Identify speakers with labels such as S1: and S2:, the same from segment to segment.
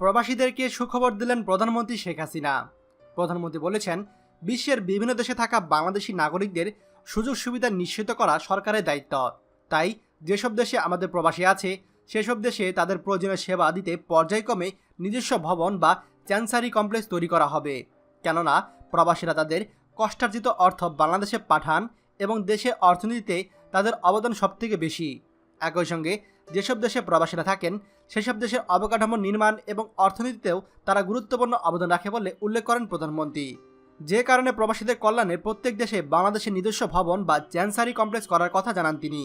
S1: প্রবাসীদেরকে সুখবর দিলেন প্রধানমন্ত্রী শেখ হাসিনা। প্রধানমন্ত্রী বলেছেন, বিশ্বের বিভিন্ন দেশে থাকা বাংলাদেশি নাগরিকদের সুযোগ সুবিধা নিশ্চিত করা সরকারের দায়িত্ব। তাই যেসব দেশে আমাদের প্রবাসী আছে, সেসব দেশে তাদের প্রয়োজনীয় সেবা দিতে পর্যায়ক্রমে নিজস্ব ভবন বা চ্যান্সারি কমপ্লেক্স তৈরি করা হবে। কেননা, প্রবাসীরা তাদের কষ্টার্জিত অর্থ বাংলাদেশে পাঠান এবং দেশের অর্থনীতিতে তাদের অবদান সবথেকে বেশি। একই সঙ্গে যেসব দেশে প্রবাসীরা থাকেন, সেসব দেশের অবকাঠামো নির্মাণ এবং অর্থনীতিতেও তারা গুরুত্বপূর্ণ অবদান রাখে বলে উল্লেখ করেন প্রধানমন্ত্রী। যে কারণে প্রবাসীদের কল্যাণে প্রত্যেক দেশে বাংলাদেশের নিজস্ব ভবন বা চ্যান্সারি কমপ্লেক্স করার কথা জানান তিনি।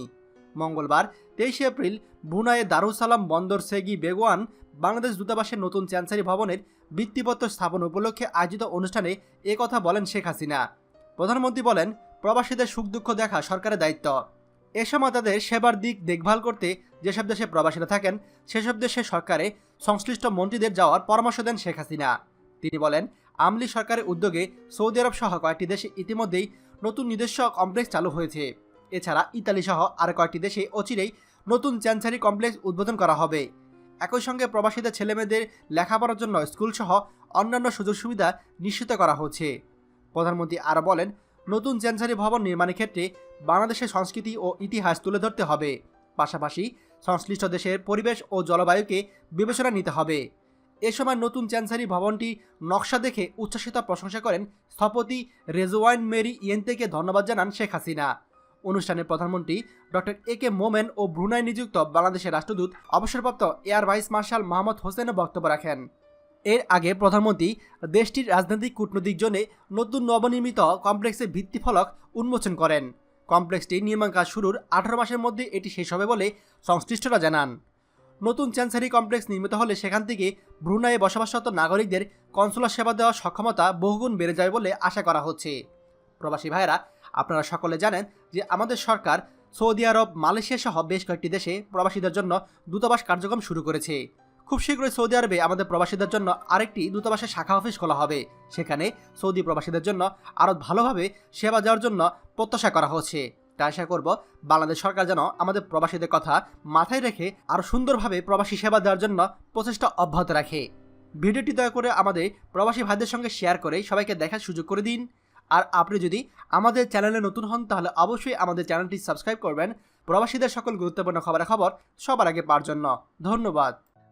S1: মঙ্গলবার, তেইশে এপ্রিল ব্রুনাইয়ে দারুসালাম বন্দর সেগি বেগোয়ান বাংলাদেশ দূতাবাসের নতুন চ্যান্সারি ভবনের ভিত্তিপত্র স্থাপন উপলক্ষে আয়োজিত অনুষ্ঠানে কথা বলেন শেখ হাসিনা। প্রধানমন্ত্রী বলেন, প্রবাসীদের সুখ দুঃখ দেখা সরকারের দায়িত্ব। এ সময় তাদের সেবার দিক দেখভাল করতে যেসব দেশে প্রবাসীরা থাকেন, সেসব দেশে সরকারে সংশ্লিষ্ট মন্ত্রীদের যাওয়ার পরামর্শ দেন শেখ হাসিনা। তিনি বলেন, আমলি সরকারের উদ্যোগে সৌদি আরব সহ কয়েকটি দেশে ইতিমধ্যেই নতুন নিজস্ব কমপ্লেক্স চালু হয়েছে। এছাড়া ইতালি সহ আরও কয়েকটি দেশে অচিরেই নতুন চ্যান্সারি কমপ্লেক্স উদ্বোধন করা হবে। একই সঙ্গে প্রবাসীদের ছেলেমেয়েদের লেখাপড়ার জন্য স্কুলসহ অন্যান্য সুযোগ সুবিধা নিশ্চিত করা হচ্ছে। প্রধানমন্ত্রী আরও বলেন নতুন চ্যান্সারি ভবন নির্মাণের ক্ষেত্রে বাংলাদেশের সংস্কৃতি ও ইতিহাস তুলে ধরতে হবে। পাশাপাশি সংশ্লিষ্ট দেশের পরিবেশ ও জলবায়ুকে বিবেচনা নিতে হবে। এ সময় নতুন চ্যান্সারি ভবনটি নকশা দেখে উচ্ছ্বাসিত প্রশংসা করেন স্থপতি রেজওয়াইন মেরি ইয়েন্তেকে ধন্যবাদ জানান শেখ হাসিনা। অনুষ্ঠানে প্রধানমন্ত্রী doctor A K Momen O Brunei নিযুক্ত বাংলাদেশের রাষ্ট্রদূত, অবসরপ্রাপ্ত এয়ার ভাইস মার্শাল মোহাম্মদ হোসেনও বক্তব্য রাখেন। এর আগে প্রধানমন্ত্রী দেশটির রাজনৈতিক কূটনৈতিক জোনে নতুন নবনির্মিত কমপ্লেক্সের ভিত্তিফলক উন্মোচন করেন। কমপ্লেক্সটি নির্মাণ কাজ শুরুর আঠারো মাসের মধ্যে এটি শেষ হবে বলে সংশ্লিষ্টরা জানান। নতুন চ্যান্সারি কমপ্লেক্স নির্মিত হলে সেখান থেকে ব্রুনাইয়ে বসবাসরত নাগরিকদের কনসুলার সেবা দেওয়ার সক্ষমতা বহুগুণ বেড়ে যাবে বলে আশা করা হচ্ছে। প্রবাসী ভাইয়েরা, আপনারা সকলে জানেন যে আমাদের সরকার সৌদি আরব মালয়েশিয়া সহ বেশ কয়েকটি দেশে প্রবাসীদের জন্য দূতাবাস কার্যক্রম শুরু করেছে। খুব শীঘ্রই সৌদি আরবে আমাদের প্রবাসীদের জন্য আরেকটি দূতাবাসের শাখা অফিস খোলা হবে। সেখানে সৌদি প্রবাসীদের জন্য আরও ভালোভাবে সেবা দেওয়ার জন্য প্রত্যাশা করা হচ্ছে। তাই আশা করব বাংলাদেশ সরকার যেন আমাদের প্রবাসীদের কথা মাথায় রেখে আরও সুন্দরভাবে প্রবাসী সেবা দেওয়ার জন্য প্রচেষ্টা অব্যাহত রাখে। ভিডিওটি দয়া করে আমাদের প্রবাসী ভাইদের সঙ্গে শেয়ার করে সবাইকে দেখার সুযোগ করে দিন। আর আপনি যদি আমাদের চ্যানেলে নতুন হন, তাহলে অবশ্যই আমাদের চ্যানেলটি সাবস্ক্রাইব করবেন। প্রবাসীদের সকল গুরুত্বপূর্ণ খবরাখবর সবার আগে পাওয়ার জন্য। ধন্যবাদ।